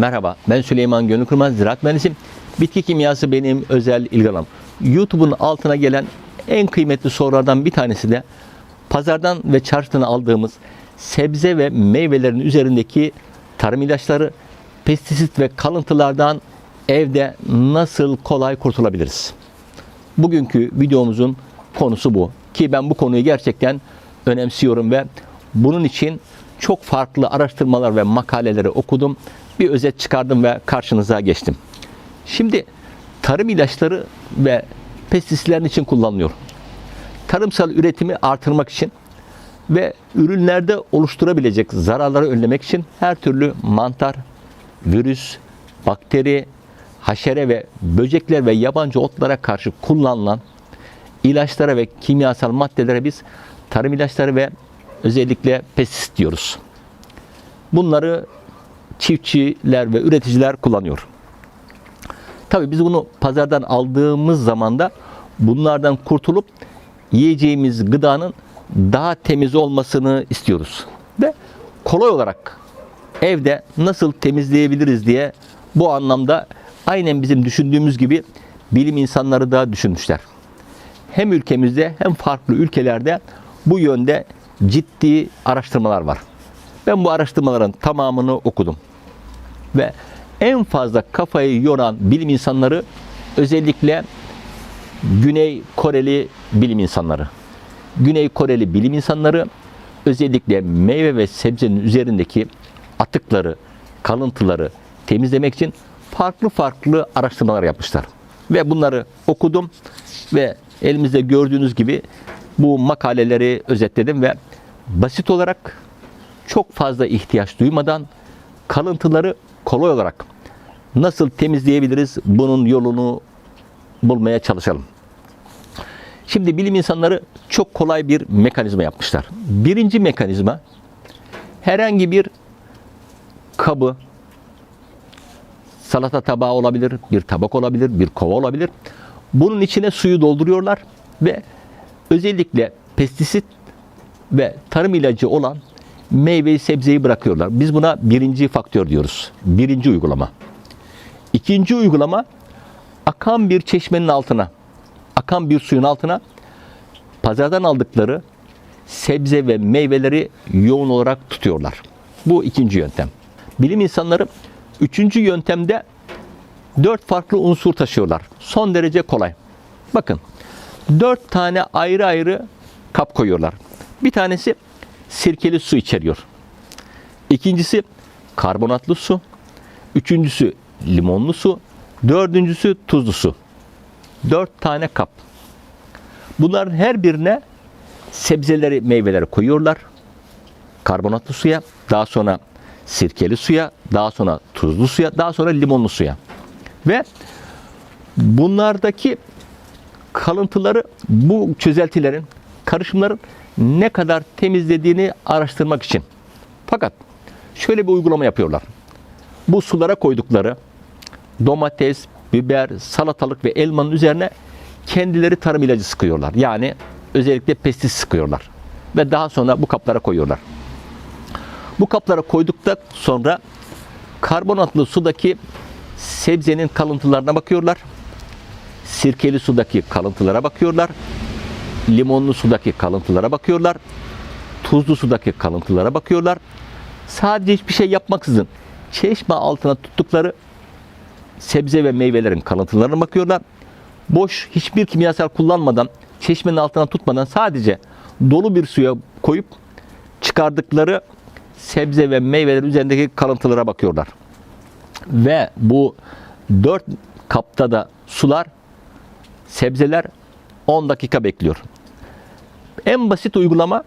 Merhaba, ben Süleyman Gönül Kırmaz, ziraat mühendisiyim. Bitki kimyası benim özel ilgi. YouTube'un altına gelen en kıymetli sorulardan bir tanesi de pazardan ve çarşıdan aldığımız sebze ve meyvelerin üzerindeki tarım ilaçları, pestisit ve kalıntılardan evde nasıl kolay kurtulabiliriz? Bugünkü videomuzun konusu bu. Ki ben bu konuyu gerçekten önemsiyorum ve bunun için çok farklı araştırmalar ve makaleleri okudum. Bir özet çıkardım ve karşınıza geçtim. Şimdi tarım ilaçları ve pestisitlerin için kullanılıyor. Tarımsal üretimi artırmak için ve ürünlerde oluşturabilecek zararları önlemek için her türlü mantar, virüs, bakteri, haşere ve böcekler ve yabancı otlara karşı kullanılan ilaçlara ve kimyasal maddelere biz tarım ilaçları ve özellikle pestisit diyoruz. Bunları çiftçiler ve üreticiler kullanıyor. Tabii biz bunu pazardan aldığımız zaman da bunlardan kurtulup yiyeceğimiz gıdanın daha temiz olmasını istiyoruz. Ve kolay olarak evde nasıl temizleyebiliriz diye bu anlamda aynen bizim düşündüğümüz gibi bilim insanları da düşünmüşler. Hem ülkemizde hem farklı ülkelerde bu yönde ciddi araştırmalar var. Ben bu araştırmaların tamamını okudum. Ve en fazla kafayı yoran bilim insanları özellikle Güney Koreli bilim insanları. Güney Koreli bilim insanları özellikle meyve ve sebzenin üzerindeki atıkları, kalıntıları temizlemek için farklı farklı araştırmalar yapmışlar. Ve bunları okudum ve elimizde gördüğünüz gibi bu makaleleri özetledim ve basit olarak çok fazla ihtiyaç duymadan kalıntıları kolay olarak nasıl temizleyebiliriz bunun yolunu bulmaya çalışalım. Şimdi bilim insanları çok kolay bir mekanizma yapmışlar. Birinci mekanizma herhangi bir kabı, salata tabağı olabilir, bir tabak olabilir, bir kova olabilir. Bunun içine suyu dolduruyorlar ve özellikle pestisit ve tarım ilacı olan meyveyi sebzeyi bırakıyorlar. Biz buna birinci faktör diyoruz. Birinci uygulama. İkinci uygulama akan bir çeşmenin altına, akan bir suyun altına pazardan aldıkları sebze ve meyveleri yoğun olarak tutuyorlar. Bu ikinci yöntem. Bilim insanları üçüncü yöntemde dört farklı unsur taşıyorlar. Son derece kolay. Bakın dört tane ayrı ayrı kap koyuyorlar. Bir tanesi sirkeli su içeriyor. İkincisi karbonatlı su. Üçüncüsü limonlu su. Dördüncüsü tuzlu su. Dört tane kap. Bunların her birine sebzeleri, meyveleri koyuyorlar. Karbonatlı suya, daha sonra sirkeli suya, daha sonra tuzlu suya, daha sonra limonlu suya. Ve bunlardaki kalıntıları bu çözeltilerin, karışımların ne kadar temizlediğini araştırmak için. Fakat şöyle bir uygulama yapıyorlar. Bu sulara koydukları domates, biber, salatalık ve elmanın üzerine kendileri tarım ilacı sıkıyorlar. Yani özellikle pestis sıkıyorlar. Ve daha sonra bu kaplara koyuyorlar. Bu kaplara koyduktan sonra karbonatlı sudaki sebzenin kalıntılarına bakıyorlar. Sirkeli sudaki kalıntılara bakıyorlar. Limonlu sudaki kalıntılara bakıyorlar. Tuzlu sudaki kalıntılara bakıyorlar. Sadece hiçbir şey yapmaksızın çeşme altına tuttukları sebze ve meyvelerin kalıntılarına bakıyorlar. Boş hiçbir kimyasal kullanmadan, çeşmenin altına tutmadan sadece dolu bir suya koyup çıkardıkları sebze ve meyvelerin üzerindeki kalıntılara bakıyorlar. Ve bu dört kapta da sular, sebzeler 10 dakika bekliyor. En basit uygulama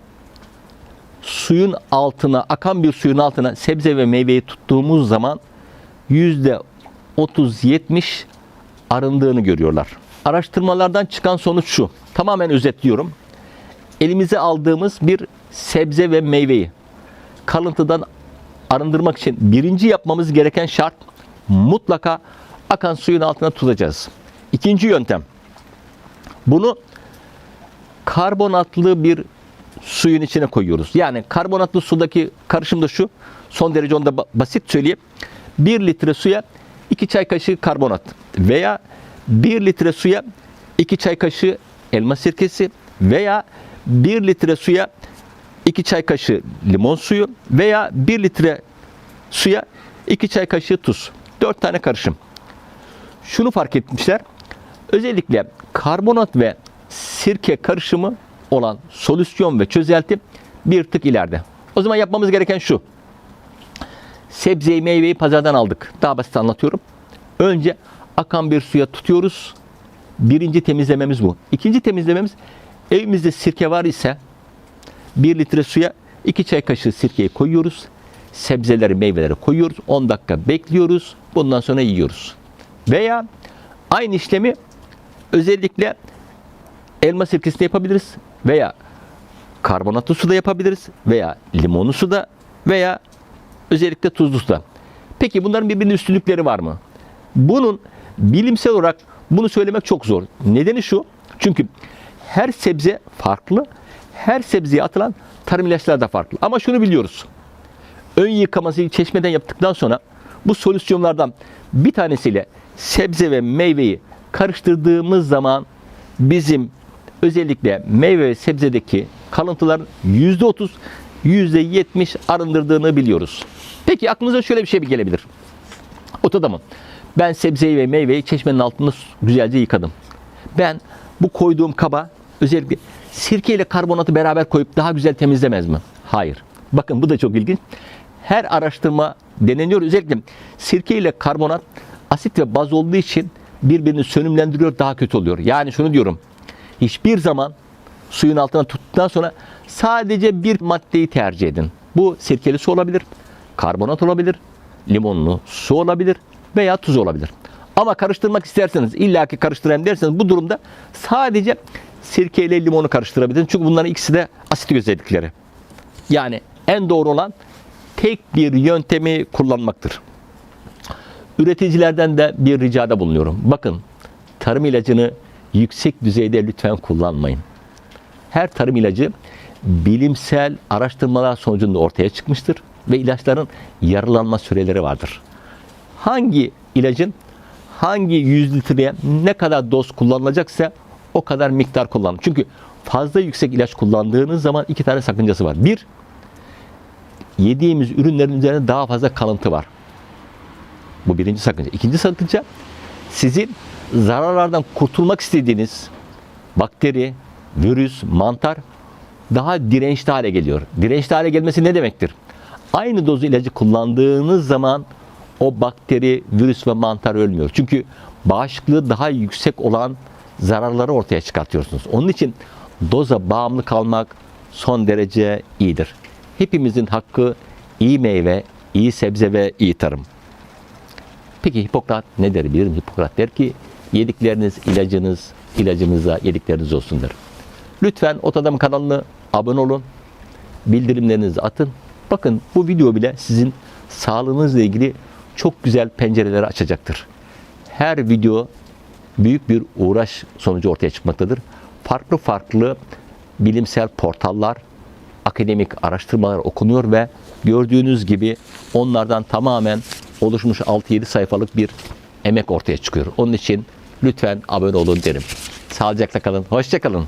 suyun altına, akan bir suyun altına sebze ve meyveyi tuttuğumuz zaman yüzde 30-70 arındığını görüyorlar. Araştırmalardan çıkan sonuç şu. Tamamen özetliyorum. Elimize aldığımız bir sebze ve meyveyi kalıntıdan arındırmak için birinci yapmamız gereken şart mutlaka akan suyun altına tutacağız. İkinci yöntem. Bunu karbonatlı bir suyun içine koyuyoruz. Yani karbonatlı sudaki karışım da şu. Son derece onda ba- basit söyleyeyim. 1 litre suya 2 çay kaşığı karbonat veya 1 litre suya 2 çay kaşığı elma sirkesi veya 1 litre suya 2 çay kaşığı limon suyu veya 1 litre suya 2 çay kaşığı tuz. 4 tane karışım. Şunu fark etmişler. Özellikle karbonat ve sirke karışımı olan solüsyon ve çözelti bir tık ileride. O zaman yapmamız gereken şu. Sebzeyi, meyveyi pazardan aldık. Daha basit anlatıyorum. Önce akan bir suya tutuyoruz. Birinci temizlememiz bu. İkinci temizlememiz evimizde sirke var ise 1 litre suya 2 çay kaşığı sirkeyi koyuyoruz. Sebzeleri, meyveleri koyuyoruz. 10 dakika bekliyoruz. Bundan sonra yiyoruz. Veya aynı işlemi özellikle elma sirkesinde yapabiliriz. Veya karbonatlı suda yapabiliriz. Veya limonlu suda veya özellikle tuzlu suda. Peki bunların birbirinin üstünlükleri var mı? Bunun bilimsel olarak bunu söylemek çok zor. Nedeni şu. Çünkü her sebze farklı. Her sebzeye atılan tarım ilaçları da farklı. Ama şunu biliyoruz. Ön yıkaması çeşmeden yaptıktan sonra bu solüsyonlardan bir tanesiyle sebze ve meyveyi karıştırdığımız zaman bizim özellikle meyve ve sebzedeki kalıntıların %30, %70 arındırdığını biliyoruz. Peki aklınıza şöyle bir şey bir gelebilir. Ortada mı? Ben sebzeyi ve meyveyi çeşmenin altında güzelce yıkadım. Ben bu koyduğum kaba özellikle sirke ile karbonatı beraber koyup daha güzel temizlemez mi? Hayır. Bakın bu da çok ilginç. Her araştırma deneniyor. Özellikle sirke ile karbonat asit ve baz olduğu için birbirini sönümlendiriyor, daha kötü oluyor. Yani şunu diyorum. Hiçbir zaman suyun altına tuttuktan sonra sadece bir maddeyi tercih edin. Bu sirkeli su olabilir, karbonat olabilir, limonlu su olabilir veya tuz olabilir. Ama karıştırmak isterseniz, illaki karıştırayım derseniz bu durumda sadece sirke ile limonu karıştırabilirsiniz. Çünkü bunların ikisi de asit özellikleri. Yani en doğru olan tek bir yöntemi kullanmaktır. Üreticilerden de bir ricada bulunuyorum. Bakın tarım ilacını yüksek düzeyde lütfen kullanmayın. Her tarım ilacı bilimsel araştırmalar sonucunda ortaya çıkmıştır ve ilaçların yarılanma süreleri vardır. Hangi ilacın hangi 100 litreye ne kadar doz kullanılacaksa o kadar miktar kullanın. Çünkü fazla yüksek ilaç kullandığınız zaman iki tane sakıncası var. Bir, yediğimiz ürünlerin üzerinde daha fazla kalıntı var. Bu birinci sakınca. İkinci sakınca sizin zararlardan kurtulmak istediğiniz bakteri, virüs, mantar daha dirençli hale geliyor. Dirençli hale gelmesi ne demektir? Aynı dozu ilacı kullandığınız zaman o bakteri, virüs ve mantar ölmüyor. Çünkü bağışıklığı daha yüksek olan zararları ortaya çıkartıyorsunuz. Onun için doza bağımlı kalmak son derece iyidir. Hepimizin hakkı iyi meyve, iyi sebze ve iyi tarım. Peki Hipokrat ne der bilirim? Hipokrat der ki yedikleriniz ilacınız, ilacınıza yedikleriniz olsun der. Lütfen Otadam kanalına abone olun. Bildirimlerinizi atın. Bakın bu video bile sizin sağlığınızla ilgili çok güzel pencereleri açacaktır. Her video büyük bir uğraş sonucu ortaya çıkmaktadır. Farklı farklı bilimsel portallar, akademik araştırmalar okunuyor ve gördüğünüz gibi onlardan tamamen oluşmuş 6-7 sayfalık bir emek ortaya çıkıyor. Onun için lütfen abone olun derim. Sağlıcakla kalın, hoşça kalın.